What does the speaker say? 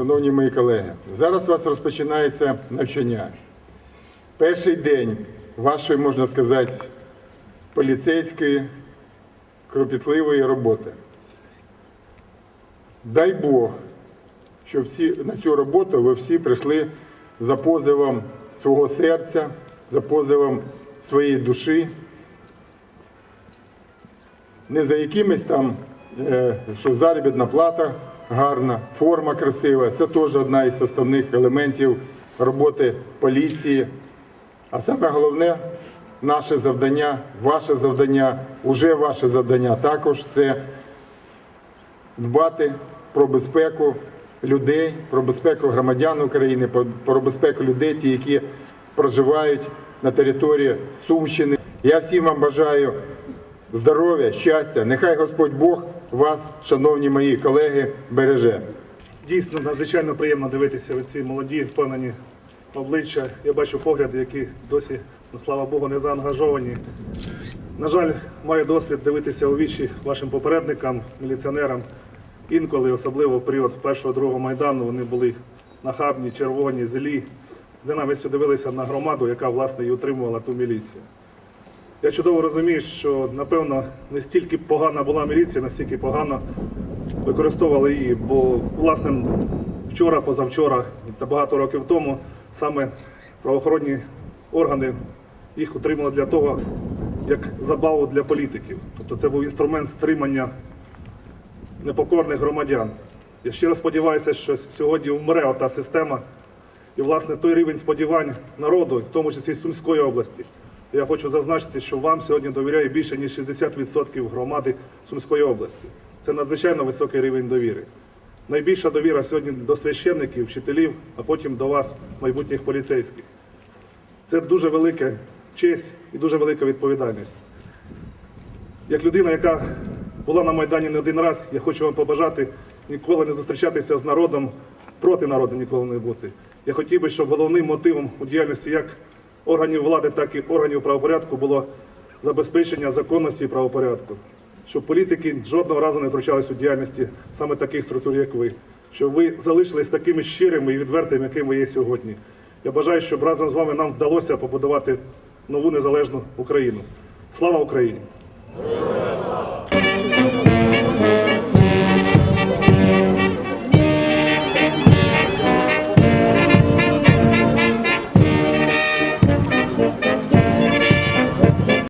шановні мої колеги, зараз у вас розпочинається навчання. Перший день вашої, можна сказати, поліцейської кропітливої роботи. Дай Бог, щоб всі, на цю роботу ви всі прийшли за позовом свого серця, за позовом своєї душі, не за якимись там, е, що заробітна плата гарна, форма красива. Це теж одна із основних елементів роботи поліції. А саме головне, наше завдання, ваше завдання, уже ваше завдання також це дбати про безпеку людей, про безпеку громадян України, про- безпеку людей, ті, які проживають на території Сумщини. Я всім вам бажаю здоров'я, щастя. Нехай Господь Бог вас, шановні мої колеги, береже. Дійсно, надзвичайно приємно дивитися в ці молоді, впевнені обличчя. Я бачу погляди, які досі, ну, слава Богу, не заангажовані. На жаль, маю досвід дивитися у вічі вашим попередникам, міліціонерам. Інколи, особливо в період першого другого майдану, вони були нахабні, червоні, злі, з ненавистю дивилися на громаду, яка власне і утримувала ту міліцію. Я чудово розумію, що напевно не стільки погана була міліція, настільки погано використовували її. Бо, власне, вчора, позавчора та багато років тому саме правоохоронні органи їх утримали для того, як забаву для політиків. Тобто це був інструмент стримання непокорних громадян. Я щиро сподіваюся, що сьогодні вмре ота система. І, власне, той рівень сподівань народу, в тому числі Сумської області. Я хочу зазначити, що вам сьогодні довіряє більше, ніж 60% громади Сумської області. Це надзвичайно високий рівень довіри. Найбільша довіра сьогодні до священників, вчителів, а потім до вас, майбутніх поліцейських. Це дуже велика честь і дуже велика відповідальність. Як людина, яка була на Майдані не один раз, я хочу вам побажати ніколи не зустрічатися з народом, проти народу ніколи не бути. Я хотів би, щоб головним мотивом у діяльності як органів влади, так і органів правопорядку було забезпечення законності і правопорядку. Щоб політики жодного разу не втручалися у діяльності саме таких структур, як ви. Щоб ви залишились такими щирими і відвертими, якими є сьогодні. Я бажаю, щоб разом з вами нам вдалося побудувати нову незалежну Україну. Слава Україні!